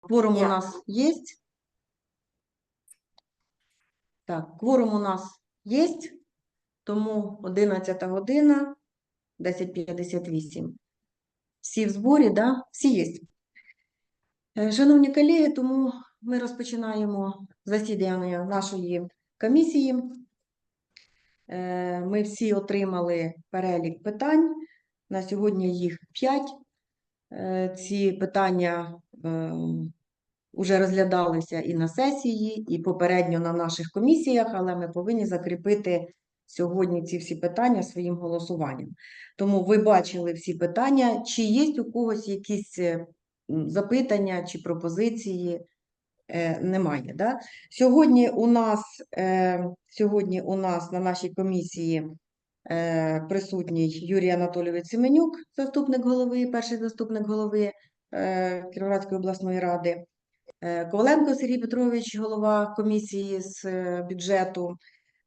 Кворум у нас є? Так, кворум у нас є, тому 11 година, 10.58. Всі в зборі, да? Всі є. Е, Шановні колеги, тому ми розпочинаємо засідання нашої комісії. Е, Ми всі отримали перелік питань. На сьогодні їх 5. Ці питання вже розглядалися і на сесії, і попередньо на наших комісіях, але ми повинні закріпити сьогодні ці всі питання своїм голосуванням. Тому ви бачили всі питання. Чи є у когось якісь е, запитання чи пропозиції? Е, Немає. Да? Сьогодні у нас, е, сьогодні у нас на нашій комісії е, присутній Юрій Анатолійович Семенюк, заступник голови, перший заступник голови е, Кіровоградської обласної ради. Е, Коваленко Сергій Петрович, голова комісії з е, бюджету.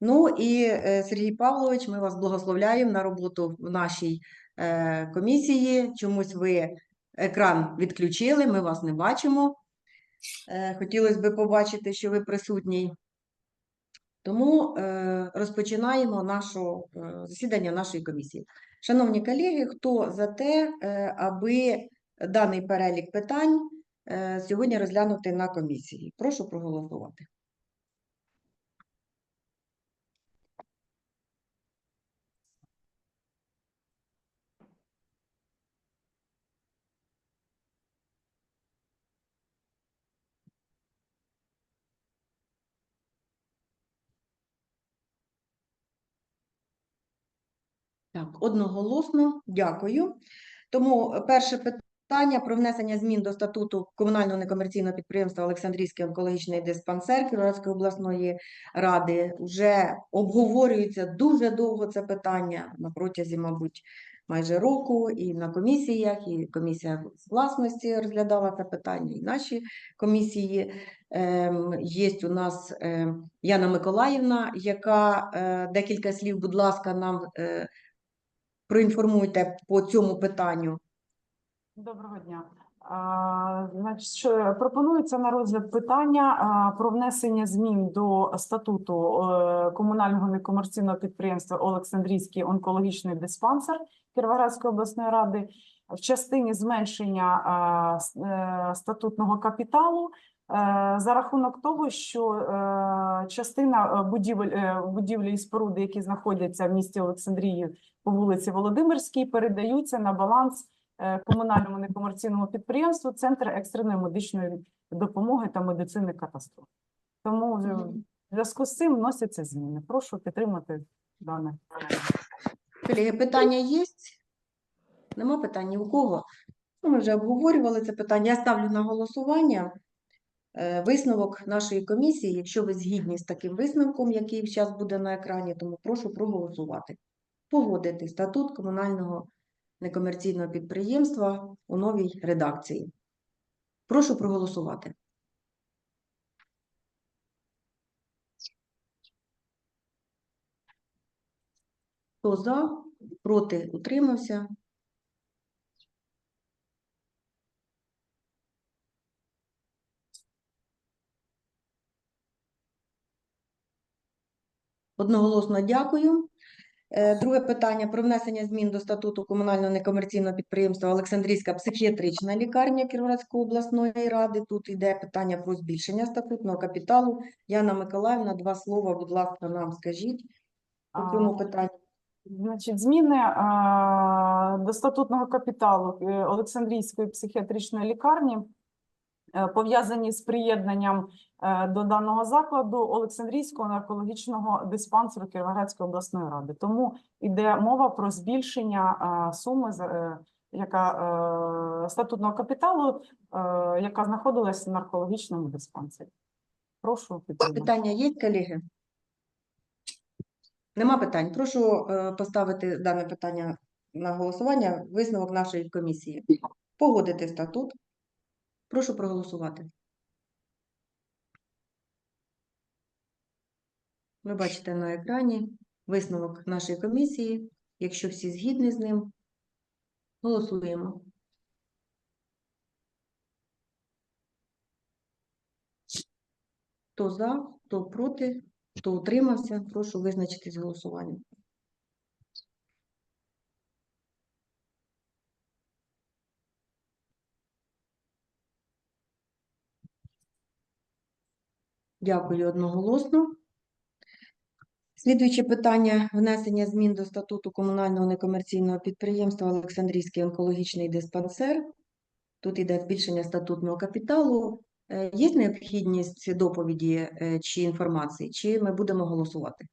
Ну і е, Сергій Павлович, ми вас благословляємо на роботу в нашій е, комісії. Чомусь ви екран відключили, ми вас не бачимо. Е, Хотілося б побачити, що ви присутній. Тому е, розпочинаємо нашу, е, засідання нашої комісії. Шановні колеги, хто за те, е, аби даний перелік питань е, сьогодні розглянути на комісії? Прошу проголосувати. Так, одноголосно, дякую. Тому перше питання про внесення змін до статуту комунального некомерційного підприємства Олександрійський онкологічний диспансер Кіровоградської обласної ради. Вже обговорюється дуже довго це питання на протязі, мабуть, майже року, і на комісіях, і комісія з власності розглядала це питання, і наші комісії. Ем, Є у нас ем, Яна Миколаївна, яка е, декілька слів, будь ласка, нам е, проінформуйте по цьому питанню. Доброго дня. Значить, пропонується на розгляд питання про внесення змін до статуту е, комунального некомерційного підприємства Олександрійський онкологічний диспансер Кіровоградської обласної ради в частині зменшення е, статутного капіталу е, за рахунок того, що е, частина е, будівель, е, будівлі і споруди, які знаходяться в місті Олександрії по вулиці Володимирській, передаються на баланс е, комунальному некомерційному підприємству Центр екстреної медичної допомоги та медицини катастроф. Тому в зв'язку з цим вносяться зміни. Прошу підтримати дане. Колеги, питання є? Нема питань у кого? Ну, ми вже обговорювали це питання. Я ставлю на голосування е, висновок нашої комісії. Якщо ви згідні з таким висновком, який зараз буде на екрані, тому прошу проголосувати. Погодити статут комунального некомерційного підприємства у новій редакції. Прошу проголосувати. Хто за, проти, утримався. Одноголосно дякую. Е, Друге питання про внесення змін до статуту комунального некомерційного підприємства Олександрійська психіатрична лікарня Кіровоградської обласної ради. Тут йде питання про збільшення статутного капіталу. Яна Миколаївна, два слова, будь ласка, нам скажіть по цьому питанню. Значить, зміни а, до статутного капіталу е, Олександрійської психіатричної лікарні пов'язані з приєднанням е, до даного закладу Олександрійського наркологічного диспансеру Кіровоградської обласної ради. Тому йде мова про збільшення суми, е, яка е, статутного капіталу, е, яка знаходилася в наркологічному диспансері. Прошу підтримати. Питання є, колеги? Нема питань. Прошу е, поставити дане питання на голосування. Висновок нашої комісії. Погодити статут. Прошу проголосувати. Ви бачите на екрані висновок нашої комісії. Якщо всі згідні з ним, голосуємо. Хто за, хто проти, хто утримався, прошу визначитись голосуванням. Дякую одноголосно. Слідуюче питання внесення змін до статуту комунального некомерційного підприємства Олександрійський онкологічний диспансер. Тут йде збільшення статутного капіталу. Е, Є необхідність доповіді е, чи інформації, чи ми будемо голосувати?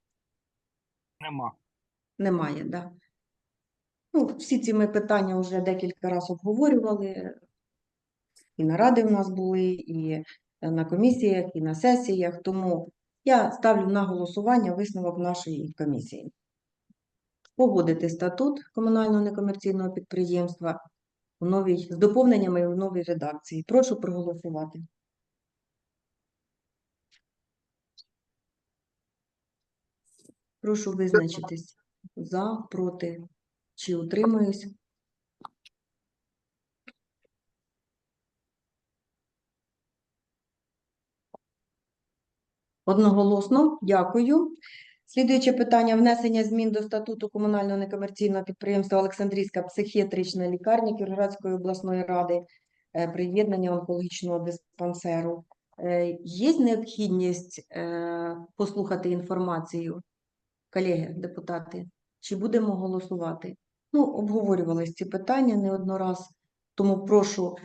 Нема. Немає, так? Да? Ну, всі ці ми питання вже декілька разів обговорювали. І наради в нас були, і на комісіях, і на сесіях. Тому я ставлю на голосування висновок нашої комісії. Погодити статут комунального некомерційного підприємства у новій, з доповненнями в новій редакції. Прошу проголосувати. Прошу визначитись за, проти чи утримуюсь. Одноголосно, дякую. Слідуюче питання внесення змін до статуту комунального некомерційного підприємства Олександрійська психіатрична лікарня Кіровоградської обласної ради, е, приєднання онкологічного диспансеру. Е, Є необхідність е, послухати інформацію, колеги, депутати, чи будемо голосувати? Ну, обговорювались ці питання не раз, тому прошу,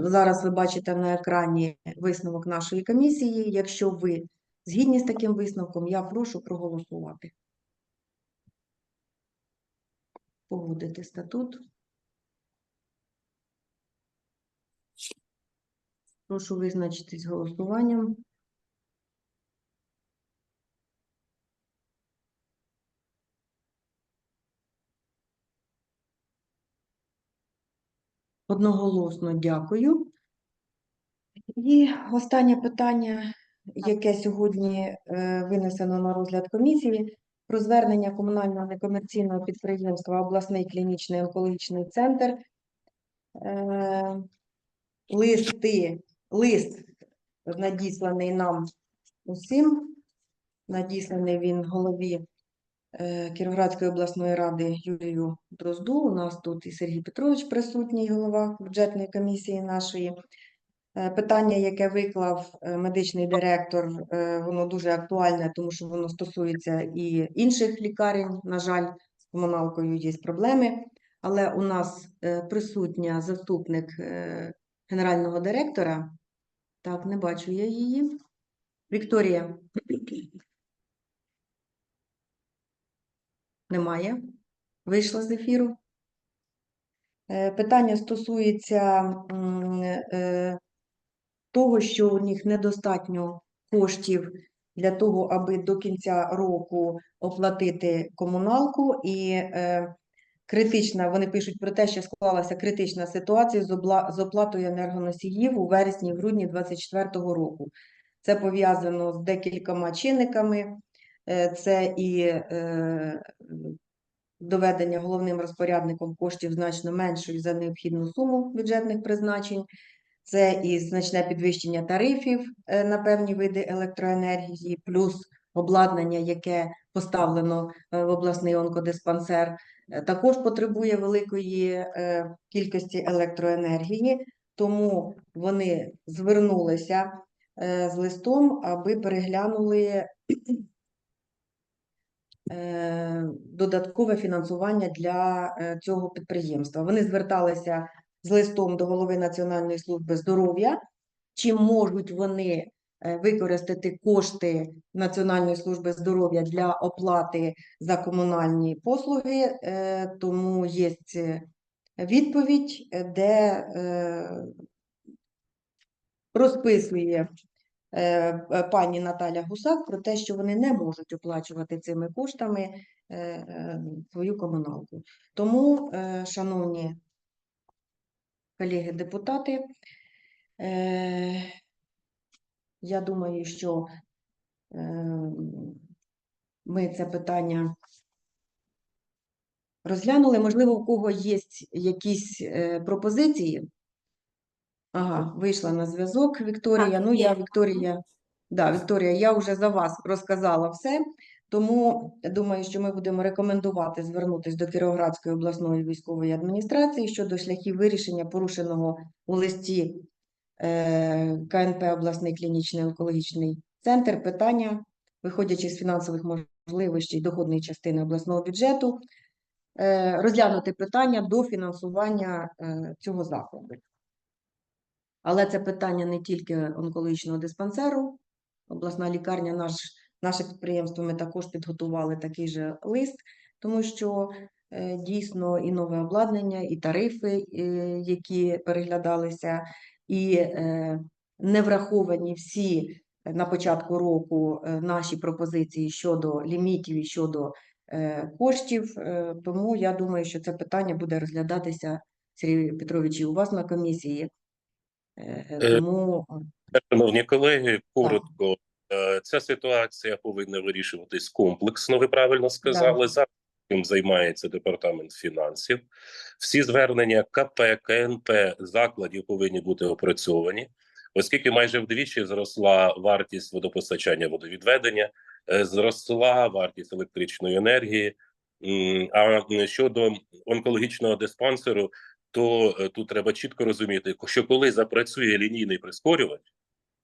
зараз ви бачите на екрані висновок нашої комісії. Якщо ви Згідні з таким висновком, я прошу проголосувати. Погодити статут. Прошу визначитись голосуванням. Одноголосно дякую. І останнє питання яке сьогодні е, винесено на розгляд комісії, про звернення комунального некомерційного підприємства обласний клінічний онкологічний центр. Е, Листи, лист надісланий нам усім, надісланий він голові е, Кіровоградської обласної ради Юрію Дрозду. У нас тут і Сергій Петрович присутній, голова бюджетної комісії нашої. Е, Питання, яке виклав е, медичний директор, е, воно дуже актуальне, тому що воно стосується і інших лікарень. На жаль, з комуналкою є проблеми. Але у нас присутня заступник генерального директора. Так, не бачу я її. Вікторія. Немає. Вийшла з ефіру. Питання стосується того, що у них недостатньо коштів для того, аби до кінця року оплатити комуналку, і е, критична, вони пишуть про те, що склалася критична ситуація з, обла- з оплатою енергоносіїв у вересні-грудні 2024 року. Це пов'язано з декількома чинниками. Е, Це і е, доведення головним розпорядником коштів значно меншої за необхідну суму бюджетних призначень. Це і значне підвищення тарифів е, на певні види електроенергії, плюс обладнання, яке поставлено е, в обласний онкодиспансер, е, також потребує великої кількості електроенергії, тому вони звернулися з листом, аби переглянули додаткове фінансування для цього підприємства. Вони зверталися з листом до голови Національної служби здоров'я, чи можуть вони е, використати кошти Національної служби здоров'я для оплати за комунальні послуги, Е, тому є відповідь, е, де е, розписує пані Наталя Гусак про те, що вони не можуть оплачувати цими коштами свою комуналку. Тому, шановні колеги-депутати, е, я думаю, що е, ми це питання розглянули. Можливо, у кого є якісь е, пропозиції? Ага, вийшла на зв'язок Вікторія. Так, Ну, я. Вікторія Да, Вікторія, я вже за вас розказала все, тому думаю, що ми будемо рекомендувати звернутися до Кіровоградської обласної військової адміністрації щодо шляхів вирішення порушеного у листі е, КНП обласний клінічний онкологічний центр питання, виходячи з фінансових можливостей доходної частини обласного бюджету, е, розглянути питання до фінансування е, цього закладу. Але це питання не тільки онкологічного диспансеру. Обласна лікарня, наш, наше підприємство, ми також підготували такий же лист, тому що е, дійсно і нове обладнання, і тарифи, е, які переглядалися, і е, не враховані всі на початку року наші пропозиції щодо лімітів і щодо коштів. Тому я думаю, що це питання буде розглядатися, Сергій Петрович, і у вас на комісії. Тому Шановні колеги, коротко, ця ситуація повинна вирішуватись комплексно. Ви правильно сказали. Зараз цим займається департамент фінансів. Всі звернення КП, КНП закладів повинні бути опрацьовані, оскільки майже вдвічі зросла вартість водопостачання водовідведення, е, зросла вартість електричної енергії. А щодо онкологічного диспансеру, то е, тут треба чітко розуміти, що коли запрацює лінійний прискорювач,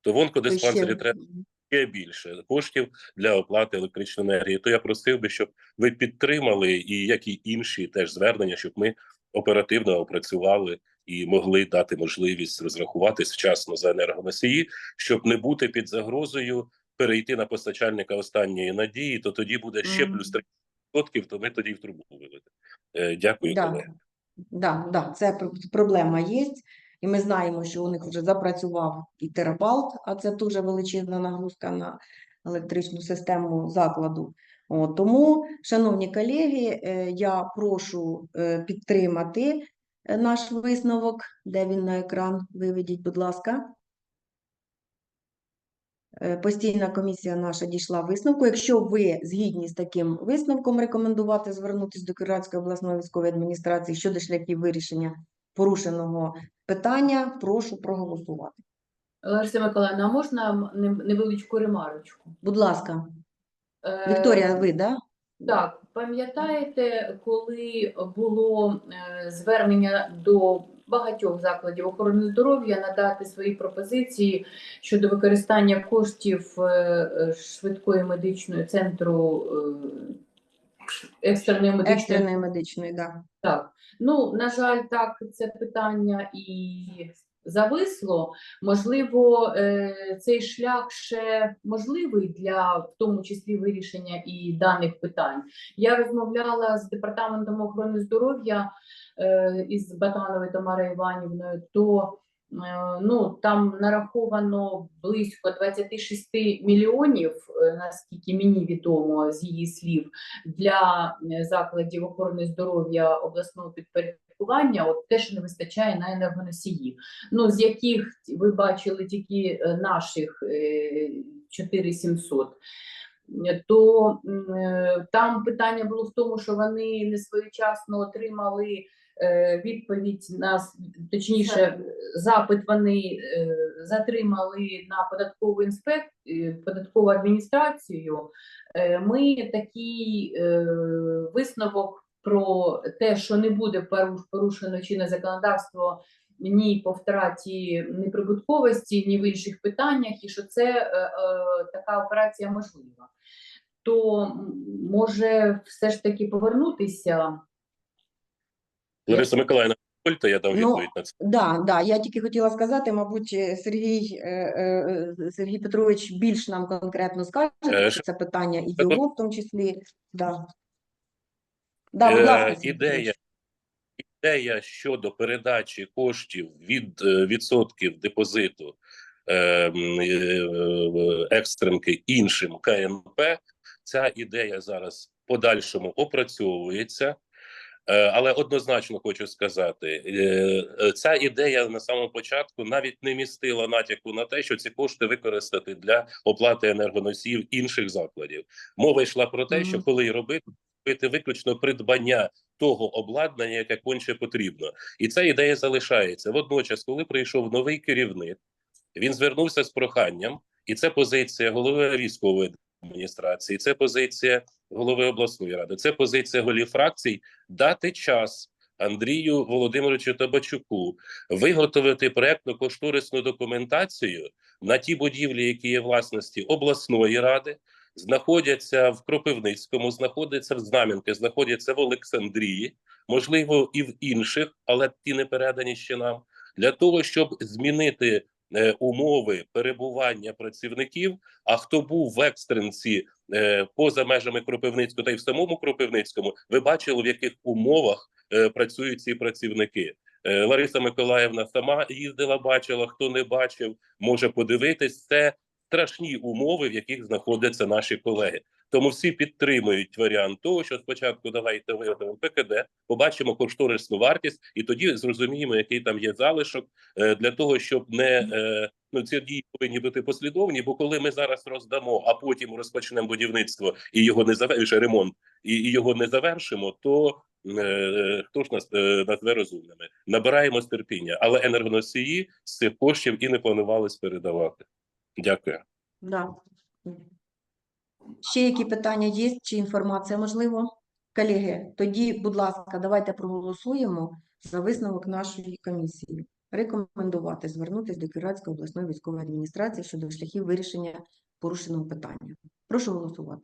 то в онкодиспансері треба ще більше коштів для оплати електричної енергії. То я просив би, щоб ви підтримали і як і інші теж звернення, щоб ми оперативно опрацювали і могли дати можливість розрахуватись вчасно за енергоносії, щоб не бути під загрозою перейти на постачальника останньої надії, то тоді буде ще Мгм. плюс 30%, то ми тоді в трубу виведемо. Е, Дякую, Да. колеги. Да, да, це пр- проблема є, і ми знаємо, що у них вже запрацював і терабалт, а це дуже величезна нагрузка на електричну систему закладу. От, тому, шановні колеги, е, я прошу е, підтримати е, наш висновок. Де він на екран? Виведіть, будь ласка. Постійна комісія наша дійшла висновку. Якщо ви згідні з таким висновком, рекомендувати звернутися до Кіровоградської обласної військової адміністрації щодо шляхів вирішення порушеного питання, прошу проголосувати. Лариса Миколаївна, а можна невеличку ремарочку? Будь ласка, Е, Вікторія, ви, да? Так, пам'ятаєте, коли було е, звернення до багатьох закладів охорони здоров'я надати свої пропозиції щодо використання коштів е, швидкої медичної центру екстреної медичної екстреної медичної, да. Так, ну на жаль, так це питання і зависло. Можливо, е, цей шлях ще можливий для в тому числі вирішення і даних питань. Я розмовляла з департаментом охорони здоров'я е, із Батановою Тамарою Іванівною, то ну там нараховано близько 26 мільйонів, е, наскільки мені відомо з її слів для е, закладів охорони здоров'я обласного підпорядкування, от те, що не вистачає на енергоносії. Ну з яких ви бачили тільки е, наших е, 4700. Е, То е, там питання було в тому, що вони не своєчасно отримали е, відповідь на с- точніше, запит вони е, затримали на податкову інспек... е, податкову адміністрацію. Е, Ми такий е, висновок про те, що не буде поруш- порушено чинне законодавство ні по втраті неприбутковості, ні в інших питаннях, і що це е, е, така операція можлива. То може все ж таки повернутися Лариса Миколаївна, дозвольте, я дам Ну, відповідь на це. Да, да, я тільки хотіла сказати, мабуть, е, Сергій, е, е, Сергій Петрович більш нам конкретно скаже, Е, що це питання і його в тому числі. Да. Да, будь Е, ласка, Сергій ідея, ідея щодо передачі коштів від е, відсотків депозиту е, е, екстренки іншим КНП. Ця ідея зараз в подальшому опрацьовується. Е, Але однозначно хочу сказати, е, ця ідея на самому початку навіть не містила натяку на те, що ці кошти використати для оплати енергоносіїв інших закладів. Мова йшла про те, що коли й робити, робити виключно придбання того обладнання, яке конче потрібно, і ця ідея залишається. Водночас, коли прийшов новий керівник, він звернувся з проханням і це позиція голови військової адміністрації, це позиція голови обласної ради, це позиція голів фракцій дати час Андрію Володимировичу Табачуку виготовити проектно-кошторисну документацію на ті будівлі, які є власності обласної ради, знаходяться в Кропивницькому, знаходяться в Знам'янки, знаходяться в Олександрії, можливо, і в інших, але ті не передані ще нам, для того, щоб змінити умови перебування працівників. А хто був в екстренці е, поза межами Кропивницького та й в самому Кропивницькому, ви бачили, в яких умовах е, працюють ці працівники. Е, Лариса Миколаївна сама їздила, бачила. Хто не бачив, може подивитись. Це страшні умови, в яких знаходяться наші колеги. Тому всі підтримують варіант того, що спочатку давайте виготовимо ПКД, побачимо кошторисну вартість, і тоді зрозуміємо, який там є залишок е, для того, щоб не е, ну ці дії повинні бути послідовні. Бо коли ми зараз роздамо, а потім розпочнемо будівництво і його не завершимо ремонт, і, його не завершимо, то е, хто ж нас назве розумними? Набираємо терпіння, але енергоносії з цих коштів і не планувались передавати. Дякую. Да. Ще які питання є, чи інформація можливо? Колеги, тоді, будь ласка, давайте проголосуємо за висновок нашої комісії. Рекомендувати звернутися до Кіровоградської обласної військової адміністрації щодо шляхів вирішення порушеного питання. Прошу голосувати.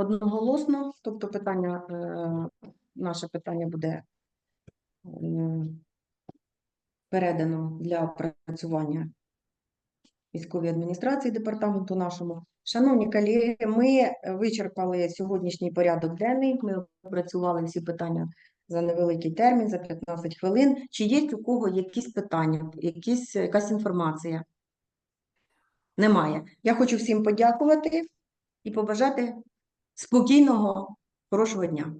Одноголосно, тобто питання, е, наше питання буде е, передано для опрацювання військовій адміністрації департаменту нашому. Шановні колеги, ми вичерпали сьогоднішній порядок денний. Ми опрацювали всі питання за невеликий термін, за 15 хвилин. Чи є у кого якісь питання, якісь, якась інформація? Немає. Я хочу всім подякувати і побажати спокійного, хорошого дня.